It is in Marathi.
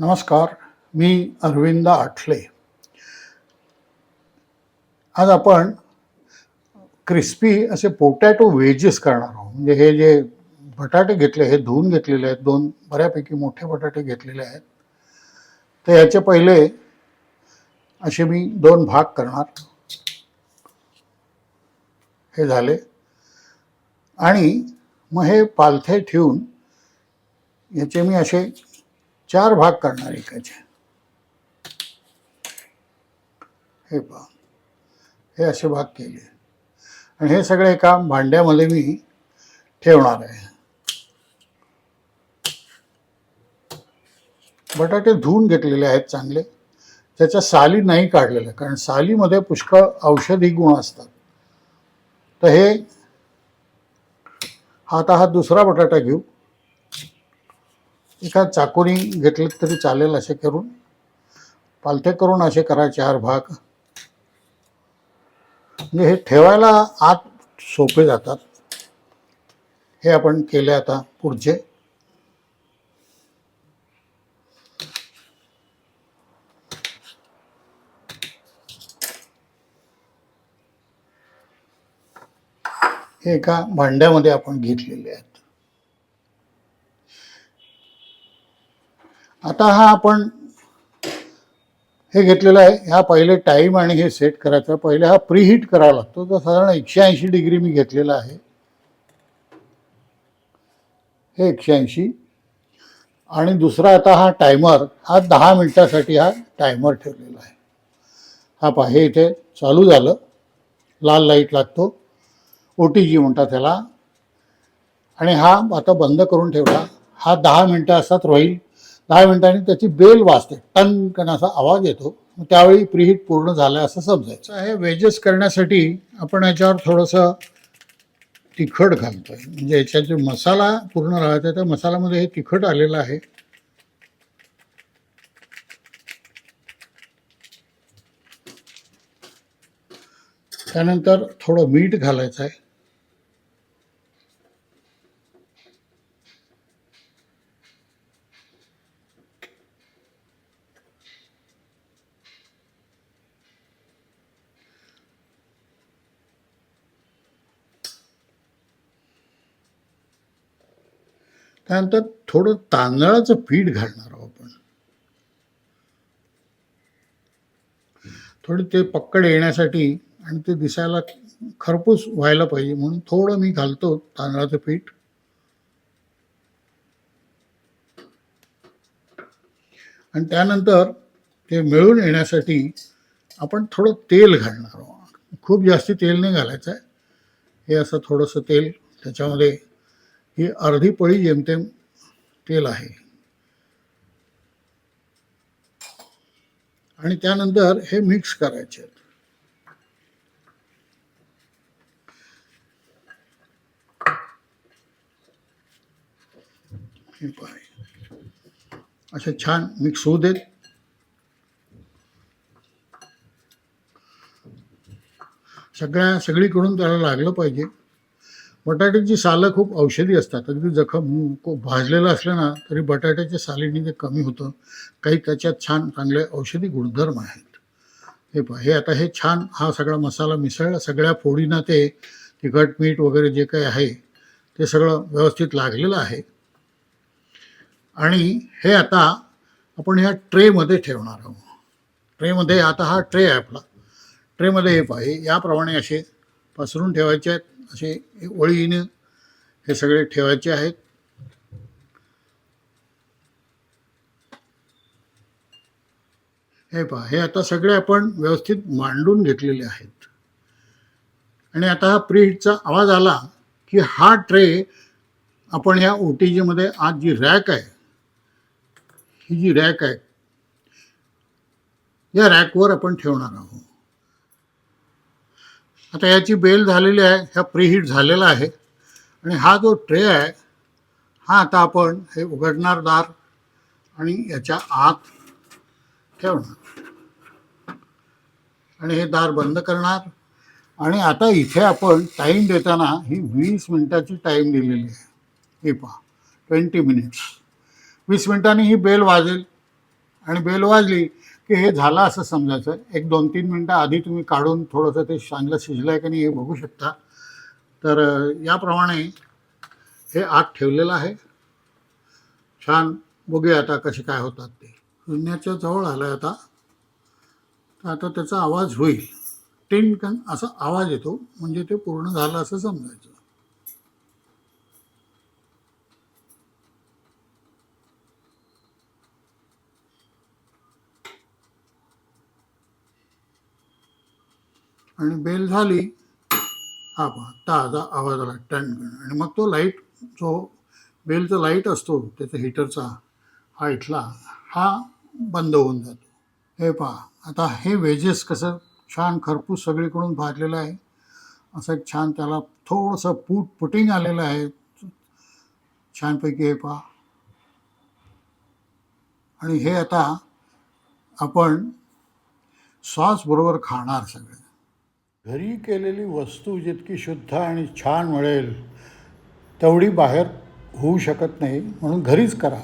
नमस्कार मी अरविंद आठले. आज आपण क्रिस्पी असे पोटॅटो वेजेस करणार आहोत. म्हणजे हे जे बटाटे घेतले हे धुवून घेतलेले आहेत दोन बऱ्यापैकी मोठे बटाटे घेतलेले आहेत. तर याचे पहिले असे मी दोन भाग करणार. हे झाले. आणि मग हे पालथे ठेवून याचे मी असे चार भाग करणार एकाचे. हे पहा. हे असे भाग केले. आणि हे सगळे काम भांड्यामध्ये मी ठेवणार आहे. बटाटे धुवून घेतलेले आहेत चांगले. त्याच्या साली नाही काढलेल्या कारण सालीमध्ये पुष्कळ औषधी गुण असतात. तर हे आता हा दुसरा बटाटा घेऊ. एका चाकोनी घेतलं तरी चालेल असे करून. पालथे करून असे करा चार भाग. म्हणजे हे ठेवायला आत सोपे जातात. हे आपण केले आता पुढचे. हे एका भांड्यामध्ये आपण घेतलेले आहेत. आता हा आपण हे घेतलेलं आहे. ह्या पहिले टाईम आणि हे सेट करायचं. पहिले हा प्रीहीट करावा लागतो. तर साधारण एकशे ऐंशी डिग्री मी घेतलेला आहे. हे एकशे ऐंशी. आणि दुसरा आता हा टायमर हा दहा मिनटासाठी हा टायमर ठेवलेला आहे. हा पहा हे इथे चालू झालं. लाल लाइट लागतो. ओ टी जी म्हणतात त्याला. आणि हा आता बंद करून ठेवला. हा दहा मिनटं असाच राहील. दहा मिनिटांनी त्याची बेल वाजते. टन असा आवाज येतो. मग त्यावेळी प्रीहीट पूर्ण झालं असं समजायचं. हे वेजेस करण्यासाठी आपण याच्यावर थोडंसं तिखट घालतोय. म्हणजे याच्यात जो मसाला पूर्ण राहायचा त्या मसाल्यामध्ये हे तिखट आलेलं आहे. त्यानंतर थोडं मीठ घालायचं आहे त्यानंतर थोडं तांदळाचं पीठ घालणार आहोत आपण. थोडे ते पक्कड येण्यासाठी आणि ते दिसायला खरपूस व्हायला पाहिजे म्हणून थोडं मी घालतो तांदळाचं पीठ. आणि त्यानंतर ते मिळून येण्यासाठी आपण थोडं तेल घालणार आहोत. खूप जास्ती तेल नाही घालायचं आहे. हे असं थोडंसं तेल त्याच्यामध्ये ही अर्धी पळी जेमतेम तेल आहे. आणि त्यानंतर हे मिक्स करायचे. हे असे छान मिक्स होऊ देत. सगळ्या सगळीकडून त्याला लागलं पाहिजे. बटाट्याची सालं खूप औषधी असतात. अगदी जखम भाजलेलं असलं ना तरी बटाट्याच्या सालीने ते कमी होतं. काही त्याच्यात छान चांगले औषधी गुणधर्म आहेत. हे पहा हे आता हे छान हा सगळा मसाला मिसळला सगळ्या फोडीना ते तिखट मीठ वगैरे जे काही आहे ते सगळं व्यवस्थित लागलेलं आहे. आणि हे आता आपण ह्या ट्रेमध्ये ठेवणार आहोत. ट्रेमध्ये आता हा ट्रे आहे आपला ट्रेमध्ये हे पाहिजे याप्रमाणे असे पसरून ठेवायचे आहेत. असे ओळीनं हे सगळे ठेवायचे आहेत. हे पहा हे आता सगळे आपण व्यवस्थित मांडून घेतलेले आहेत. आणि आता हा प्रीहीटचा आवाज आला की हा ट्रे आपण ह्या ओ टी जीमध्ये आज जी रॅक आहे ही जी रॅक आहे या रॅकवर आपण ठेवणार आहोत. आता याची बेल झालेली आहे ह्या प्रीहीट झालेला आहे. आणि हा जो ट्रे आहे हा आता आपण हे उघडणार दार आणि याच्या आत ठेवणार. आणि हे दार बंद करणार. आणि आता इथे आपण टाईम देताना ही वीस मिनिटाची टाईम दिलेली आहे. हे पहा ट्वेंटी मिनिट्स वीस मिनिटांनी ही बेल वाजेल. आणि बेल वाजली की हे झालं असं समजायचं. एक दोन तीन मिनटं आधी तुम्ही काढून थोडंसं ते चांगलं शिजलं आहे का नाही हे बघू शकता. तर याप्रमाणे हे आत ठेवलेलं आहे. छान बघूया आता कसे काय होतात ते. शून्याच्या जवळ आलं आहे आता. तर आता त्याचा आवाज होईल. टिन कन असा आवाज येतो. म्हणजे ते पूर्ण झालं असं समजायचं. आणि बेल झाली हा पहा ताजा आवाज आला टन आणि मग तो लाइट जो बेलचा लाइट असतो त्याचा हिटरचा हा इथला हा बंद होऊन जातो. हे पहा आता हे वेजेस कसं छान खरपूस सगळीकडून भाजलेलं आहे. असं एक छान त्याला थोडंसं पूट पुटिंग आलेलं आहे. छानपैकी हे पहा. आणि हे आता आपण सॉस बरोबर खाणार सगळे. घरी केलेली वस्तू जितकी शुद्ध आणि छान मिळेल तेवढी बाहेर होऊ शकत नाही म्हणून घरीच करा.